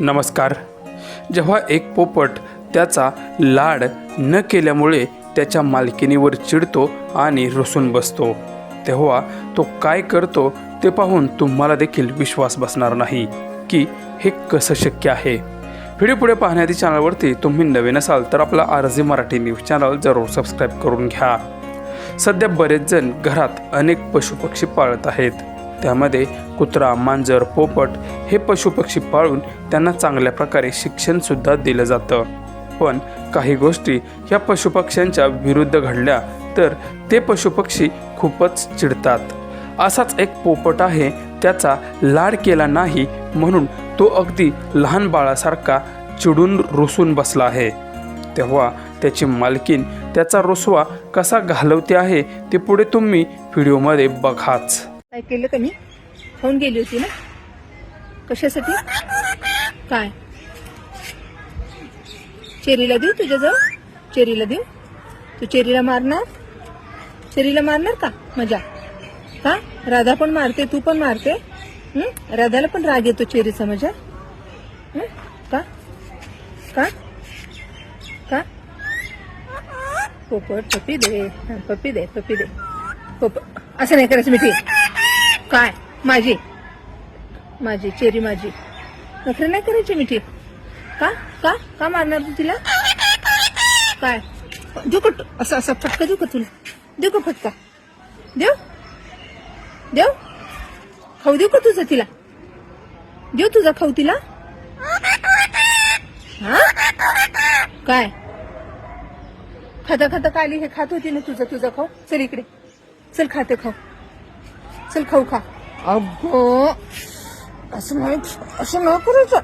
नमस्कार. जेव्हा एक पोपट त्याचा लाड न केल्यामुळे त्याच्या मालकिनीवर चिडतो आणि रुसून बसतो तेव्हा तो काय करतो ते पाहून तुम्हाला देखील विश्वास बसणार नाही की हे कसं शक्य आहे. व्हिडिओ पुढे पाहण्याआधी चॅनलवरती तुम्ही नवीन असाल तर आपला आरजी मराठी न्यूज चॅनल जरूर सबस्क्राईब करून घ्या. सध्या बरेच जण घरात अनेक पशुपक्षी पाळत आहेत. त्यामध्ये कुत्रा मांजर पोपट हे पशुपक्षी पाळून त्यांना चांगल्या प्रकारे शिक्षणसुद्धा दिलं जातं. पण काही गोष्टी ह्या पशुपक्ष्यांच्या विरुद्ध घडल्या तर ते पशुपक्षी खूपच चिडतात. असाच एक पोपट आहे त्याचा लाड केला नाही म्हणून तो अगदी लहान बाळासारखा चिडून रुसून बसला आहे. तेव्हा त्याची मालकीन त्याचा रुसवा कसा घालवते आहे ते पुढे तुम्ही व्हिडिओमध्ये बघाच. काय केलं का मी? खाऊन गेली होती ना? कशासाठी? काय? चेरीला देऊ तुझ्याजवळ? चेरीला देऊ? तू चेरीला मारणार? चेरीला मारणार का? मजा. का राधा पण मारते तू पण मारते. राधाला पण राग येतो चेरीचा मजा. का? का? का? पोपट पप्पी दे पपी पप्पी दे पप्पी दे. पोपट असं नाही करायचं मिठी. काय? माझी? माझी चेरी माझी. नखरे नाही करायची मिठी का? का? का मारणार तू तिला? काय? देऊ असं असं फटका देऊ का तुला? देऊ का फटका? देऊ? देऊ? खाऊ देऊ का तुझं तिला? देऊ तुझा खाऊ तिला? हा? काय? खाता खाता काली हे खात होती ना तुझं तुझं खाऊ? चल इकडे. चल खाते खाऊ. चल खाऊ खा. अगो असं नाही असं न करायचं